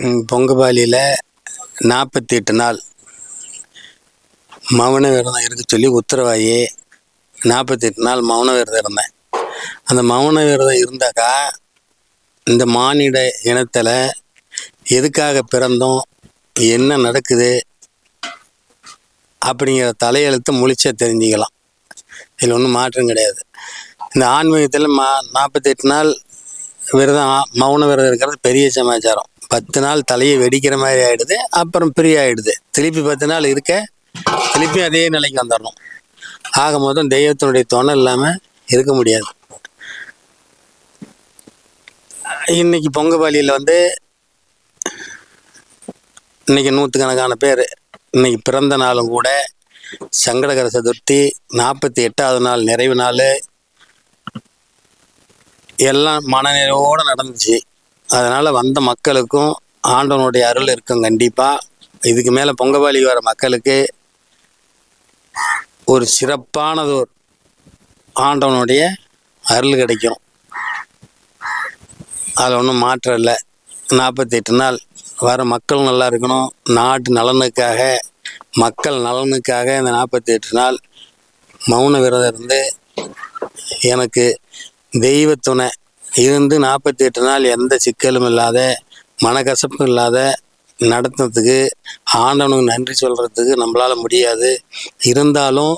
பொங்கபாலியில் நாற்பத்தி எட்டு நாள் மௌன விரதம் இருக்க சொல்லி உத்தரவாயி நாற்பத்தி எட்டு நாள் மௌன விரதம் இருந்தேன். அந்த மௌன விரதம் இருந்தாக்கா இந்த மானிட இனத்தில் எதுக்காக பிறந்தோம் என்ன நடக்குது அப்படிங்கிற தலையெழுத்து முழிச்சா தெரிஞ்சுக்கலாம். இதில் ஒன்றும் மாற்றம் கிடையாது. இந்த ஆன்மீகத்தில் மா நாற்பத்தெட்டு நாள் விரதம் மௌன விரதம் இருக்கிறது பெரிய சமாச்சாரம். பத்து நாள் தலையை வெடிக்கிற மாதிரி ஆயிடுது அப்புறம் ஃப்ரீ ஆயிடுது. திருப்பி பத்து நாள் இருக்க திருப்பி அதே நிலைக்கு வந்துடணும் ஆக மொத்தம் தெய்வத்தினுடைய துணை இல்லாமல் இருக்க முடியாது. இன்னைக்கு பொங்கபாலியில் வந்து இன்னைக்கு நூற்றுக்கணக்கான பேர் இன்னைக்கு பிறந்த நாளும் கூட சங்கடகர சதுர்த்தி நாற்பத்தி எட்டாவது நாள் நிறைவு நாள் எல்லாம் மனநிறைவோடு நடந்துச்சு. அதனால் வந்த மக்களுக்கும் ஆண்டவனுடைய அருள் இருக்கும் கண்டிப்பாக இதுக்கு மேலே பொங்கபாலி வர மக்களுக்கு ஒரு சிறப்பானதோர் ஆண்டவனுடைய அருள் கிடைக்கும். அதில் ஒன்றும் மாற்றம் இல்லை. நாற்பத்தெட்டு நாள் வர மக்கள் நல்லா இருக்கணும். நாட்டு நலனுக்காக மக்கள் நலனுக்காக இந்த நாற்பத்தெட்டு நாள் மௌன விரதம் இருந்து எனக்கு தெய்வத்துணை இருந்து நாற்பத்தி எட்டு நாள் எந்த சிக்கலும் இல்லாத மனக்கசப்பும் இல்லாத நடத்துறதுக்கு ஆண்டவனுக்கு நன்றி சொல்கிறதுக்கு நம்மளால் முடியாது. இருந்தாலும்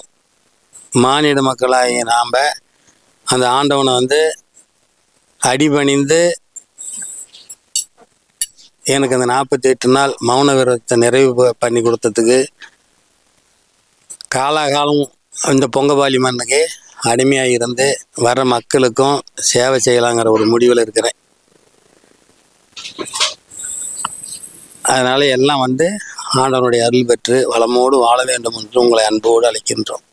மானிட மக்களாகிய நாம் அந்த ஆண்டவனை வந்து அடிபணிந்து எனக்கு அந்த நாற்பத்தி எட்டு நாள் மௌன விரதத்தை நிறைவு ப- பண்ணி கொடுத்ததுக்கு காலாகாலம் இந்த பொங்கபாலி மண்ணுக்கு அடிமையாக இருந்து வர மக்களுக்கும் சேவை செய்யலாங்கிற ஒரு முடிவில் இருக்கிறேன். அதனால் எல்லாம் வந்து ஆண்டவனுடைய அருள் பெற்று வளமோடு வாழ வேண்டும் என்று உங்களை அன்போடு அழைக்கின்றோம்.